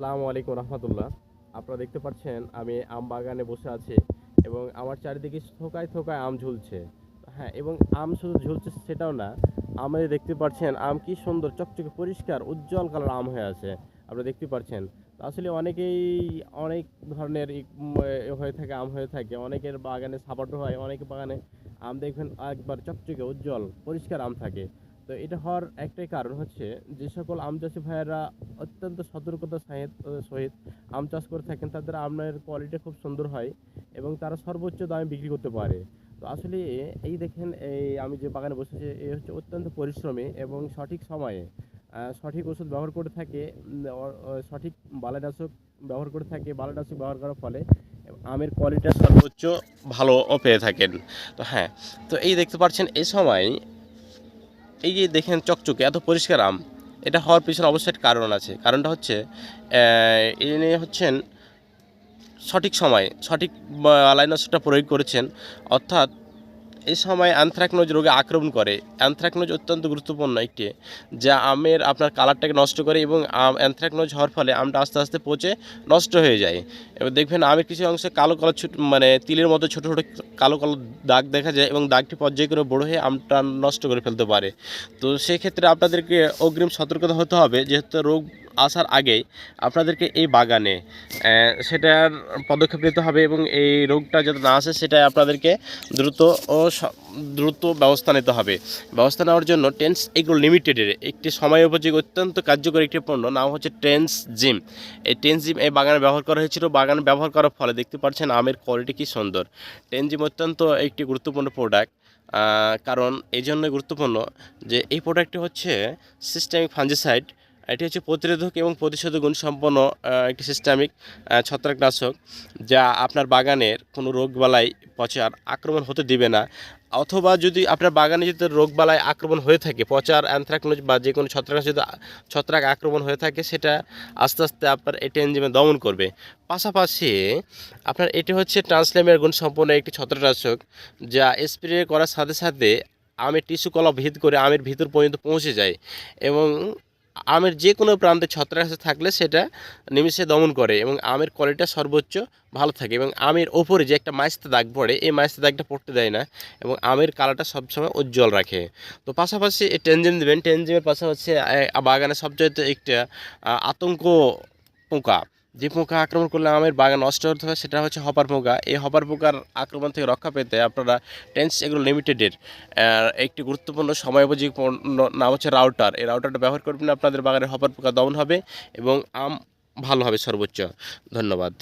আসসালামু আলাইকুম রহমতুল্লাহ। আপনারা দেখতে পাচ্ছেন আমি আম বাগানে বসে আছি এবং আমার চারিদিকে থোকায় থোকায় আম ঝুলছে। হ্যাঁ এবং আম শুধু ঝুলছে সেটাও না, আমাদের দেখতে পাচ্ছেন আম কি সুন্দর, চকচকে পরিষ্কার, উজ্জ্বল কালার আম হয়ে আছে। আপনারা দেখতে পাচ্ছেন আসলে অনেকেই অনেক ধরনের হয়ে থাকে, আম হয়ে থাকে। অনেকের বাগানে সাপাটো হয়, অনেক বাগানে আম দেখবেন একবার চকচকে, উজ্জ্বল, পরিষ্কার আম থাকে। তো এটা হওয়ার একটাই কারণ হচ্ছে যে সকল আম চাষি ভাইয়েরা অত্যন্ত সতর্কতার সহিত সহিত আম চাষ করে থাকেন। তাদের আমের কোয়ালিটি খুব সুন্দর হয় এবং তারা সর্বোচ্চ দামে বিক্রি করতে পারে। তো আসলে এই দেখেন, এই আমি যে বাগানে বসেছি এই হচ্ছে অত্যন্ত পরিশ্রমী এবং সঠিক সময়ে সঠিক ওষুধ ব্যবহার করে থাকে সঠিক বালানাশক ব্যবহার করে থাকে বালানাশক ব্যবহার করার ফলে আমের কোয়ালিটিটা সর্বোচ্চ ভালো পেয়ে থাকেন। তো হ্যাঁ তো এই দেখতে পাচ্ছেন এই সময় এই যে দেখেন চকচকে এত পরিষ্কার আম এটা হওয়ার পিছনে অবশ্যই একটা কারণ আছে। কারণটা হচ্ছে আহ, ইনি হচ্ছেন সঠিক সময় সঠিক আলাইনাসটা প্রয়োগ করেছেন। অর্থাৎ এই সময় অ্যানথ্রাকনোজ রোগে আক্রমণ করে। অ্যানথ্রাকনোজ অত্যন্ত গুরুত্বপূর্ণ একটি যা আমের আপনার কালারটাকে নষ্ট করে এবং অ্যানথ্রাকনোজ হওয়ার ফলে আমটা আস্তে আস্তে পচে নষ্ট হয়ে যায়। এবার দেখবেন আমের কিছু অংশে কালো কালো ছোট মানে তিলের মতো ছোটো ছোটো কালো কালো দাগ দেখা যায় এবং দাগটি পর্যায়ক্রমে বড় হয়ে আমটা নষ্ট করে ফেলতে পারে। তো সেক্ষেত্রে আপনাদেরকে অগ্রিম সতর্কতা হতে হবে, যেহেতু রোগ আসার আগেই আপনাদেরকে এই বাগানে সেটার পদক্ষেপ নিতে হবে এবং এই রোগটা যাতে না আসে সেটা আপনাদেরকে দ্রুত ও দ্রুত ব্যবস্থা নিতে হবে। ব্যবস্থা নেওয়ার জন্য টেন্স এগ্রো লিমিটেডের একটি সময় উপযোগী অত্যন্ত কার্যকরী একটি পণ্য, নাম হচ্ছে টেন্স জিম। এই টেন্স জিম এই বাগানে ব্যবহার করা হয়েছিল বাগানে ব্যবহার করার ফলে দেখতে পাচ্ছেন আমের কোয়ালিটি কি সুন্দর। টেনজিম জিম অত্যন্ত একটি গুরুত্বপূর্ণ প্রোডাক্ট কারণ এই জন্য গুরুত্বপূর্ণ যে এই প্রোডাক্টটি হচ্ছে সিস্টেমিক ফাঞ্জিসাইড এটি হচ্ছে প্রতিরোধক এবং প্রতিষেধক গুণ সম্পন্ন একটি সিস্টেমিক ছত্রাকনাশক, যা আপনার বাগানের কোনো রোগবালাই পচার আক্রমণ হতে দিবে না। অথবা যদি আপনার বাগানে যদি রোগবালাই আক্রমণ হয়ে থাকে, পচার অ্যানথ্রাকনোজ বা যে কোনো ছত্রাক যদি ছত্রাক আক্রমণ হয়ে থাকে, সেটা আস্তে আস্তে আপনার এটি এনজিমে দমন করবে। পাশাপাশি আপনার এটি হচ্ছে ট্রান্সলেমের গুণ সম্পন্ন একটি ছত্রাকনাশক, যা স্প্রে করার সাথে সাথে আমের টিস্যু কলা ভেদ করে আমের ভিতর পর্যন্ত পৌঁছে যায় এবং আমের যে কোনো প্রান্তে ছত্রাক থাকলে সেটা নিমিষে দমন করে এবং আমের কোয়ালিটিটা সর্বোচ্চ ভালো থাকে এবং আমের ওপরে যে একটা মাইস্তে দাগ পড়ে, এই মাইস্তে দাগটা পড়তে দেয় না এবং আমের কালারটা সবসময় উজ্জ্বল রাখে। তো পাশাপাশি এই টেনজিম দেবেন, টেনজিমের পাশাপাশি বাগানে সবচেয়ে একটা আতঙ্ক পোকা। যে পোকা আক্রমণ করলে আমের বাগান নষ্ট হতে হয়, সেটা হচ্ছে হপার পোকা এই হপার পোকার আক্রমণ থেকে রক্ষা পেতে আপনারা টেন্স এগুলো লিমিটেডের একটি গুরুত্বপূর্ণ সময় উপযোগী পণ্য নাম হচ্ছে রাউটার। এই রাউটারটা ব্যবহার করবেন, আপনাদের বাগানের হপার পোকা দমন হবে এবং আম ভালো হবে সর্বোচ্চ। ধন্যবাদ।